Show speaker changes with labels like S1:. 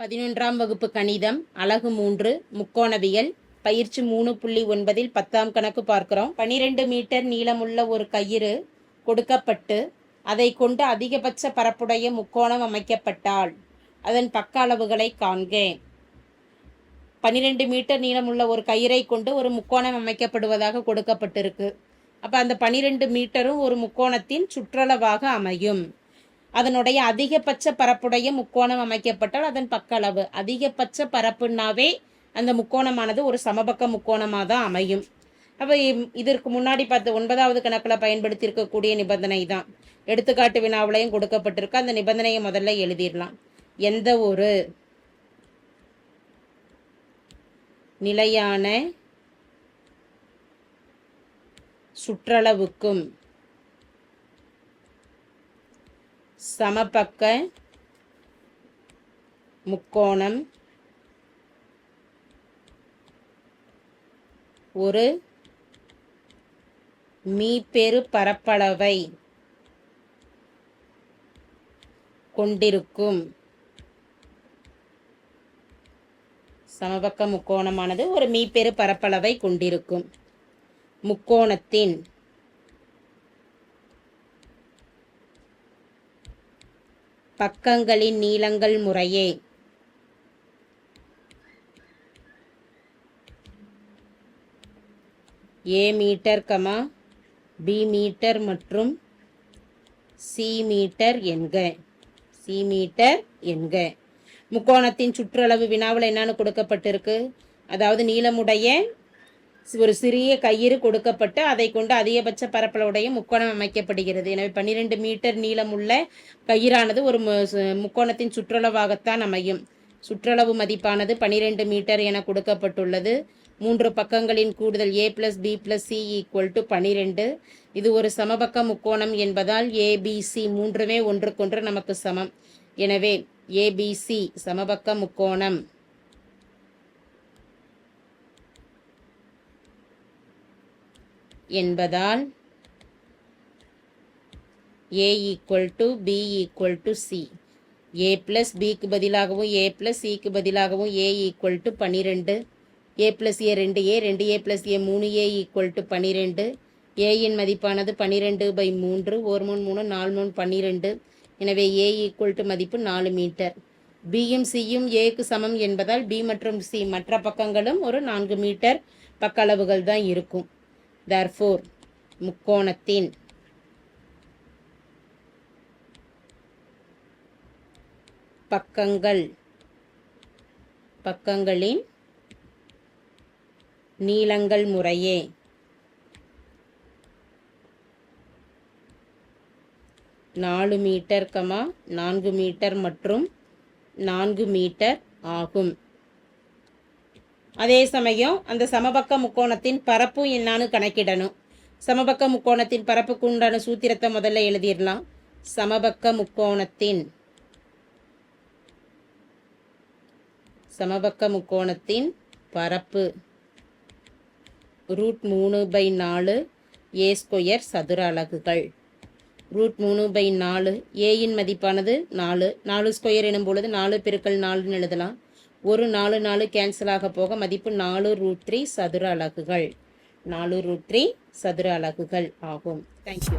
S1: பதினொன்றாம் வகுப்பு கணிதம் அலகு மூன்று முக்கோணவியல் பயிற்சி மூணு புள்ளி ஒன்பதில் பத்தாம் கணக்கு பார்க்கிறோம். பனிரெண்டு மீட்டர் நீளமுள்ள ஒரு கயிறு கொடுக்கப்பட்டு அதை கொண்டு அதிகபட்ச பரப்புடைய முக்கோணம் அமைக்கப்பட்டால் அதன் பக்க அளவுகளை காண்க பன்னிரெண்டு மீட்டர் நீளமுள்ள ஒரு கயிறை கொண்டு ஒரு முக்கோணம் அமைக்கப்படுவதாக கொடுக்கப்பட்டிருக்கு. அப்போ அந்த பனிரெண்டு மீட்டரும் ஒரு முக்கோணத்தின் சுற்றளவாக அமையும். அதனுடைய அதிகபட்ச பரப்புடைய முக்கோணம் அமைக்கப்பட்டால் அதன் பக்களவு அதிகபட்ச பரப்புனாவே அந்த முக்கோணமானது ஒரு சமபக்க முக்கோணமாக தான் அமையும். அப்போ இதற்கு முன்னாடி பார்த்து ஒன்பதாவது கணக்கில் பயன்படுத்தி இருக்கக்கூடிய நிபந்தனை தான் எடுத்துக்காட்டு வினாவிலையும் கொடுக்கப்பட்டிருக்கு. அந்த நிபந்தனையை முதல்ல எழுதிடலாம். எந்த ஒரு நிலையான சுற்றளவுக்கும் சமபக்க முக்கோணம் ஒரு மீப்பெரு பரப்பளவை கொண்டிருக்கும். சமபக்க முக்கோணமானது ஒரு மீப்பெரு பரப்பளவை கொண்டிருக்கும். முக்கோணத்தின் பக்கங்களின் நீளங்கள் முறையே. A metre comma B metre மற்றும் சி மீட்டர் என்க. சி மீட்டர் என்க. முக்கோணத்தின் சுற்றளவு வினாவில் என்னன்னு கொடுக்கப்பட்டிருக்கு. அதாவது நீளமுடைய ஒரு சிறிய கயிறு கொடுக்கப்பட்டு அதை கொண்டு அதிகபட்ச பரப்பளவுடைய முக்கோணம் அமைக்கப்படுகிறது. எனவே பன்னிரெண்டு மீட்டர் நீளமுள்ள கயிறானது ஒரு முக்கோணத்தின் சுற்றளவாகத்தான் அமையும். சுற்றளவு மதிப்பானது பனிரெண்டு மீட்டர் என கொடுக்கப்பட்டுள்ளது. மூன்று பக்கங்களின் கூடுதல் A plus B plus C equal to பனிரெண்டு இது ஒரு சமபக்க முக்கோணம் என்பதால் ஏபிசி மூன்றுமே ஒன்றுக்கொன்று நமக்கு சமம். எனவே ஏபிசி சமபக்க முக்கோணம். என்பதால் A equal to B equal to C A plus பிக்கு பதிலாகவும் ஏ ப்ளஸ் சிக்கு பதிலாகவும் ஏ ஈக்குவல் டு பன்னிரெண்டு ஏ ப்ளஸ் ஏ ரெண்டு ஏ ரெண்டு ஏ ப்ளஸ் ஏ மூணு ஏ ஈக்குவல் டு பன்னிரெண்டு ஏயின் மதிப்பானது பன்னிரெண்டு பை மூன்று. ஒரு மூணு மூணு நாலு மூணு பன்னிரெண்டு எனவே ஏ ஈக்குவல் டு மதிப்பு நாலு மீட்டர். பியும் சியும் ஏக்கு சமம் என்பதால் பி மற்றும் சி மற்ற பக்கங்களும் ஒரு நான்கு மீட்டர் பக்க அளவுகள் தான் இருக்கும். தர்ஃபோர் முக்கோணத்தின் பக்கங்கள் பக்கங்களின் நீளங்கள் முறையே. நாலு மீட்டர் கமா நான்கு மீட்டர் மற்றும் நான்கு மீட்டர் ஆகும். அதே சமயம் அந்த சமபக்க முக்கோணத்தின் பரப்பு என்னான்னு கணக்கிடணும். சமபக்க முக்கோணத்தின் பரப்புக்கு உண்டான சூத்திரத்தை முதல்ல எழுதிடலாம். சமபக்க முக்கோணத்தின் சமபக்க முக்கோணத்தின் பரப்பு ரூட் மூணு பை நாலு ஏ ஸ்கொயர் சதுர அலகுகள். ரூட் மூணு பை நாலு ஏயின் மதிப்பானது நாலு. நாலு ஸ்கொயர் எனும் பொழுது நாலு பெருக்கள் நாலுன்னு எழுதலாம். ஒரு நாலு நாலு கேன்சல் ஆக போக மதிப்பு நாலு ரூட் த்ரீ சதுர அலகுகள். நாலு ரூட் த்ரீ சதுர அலகுகள் ஆகும். தேங்க்யூ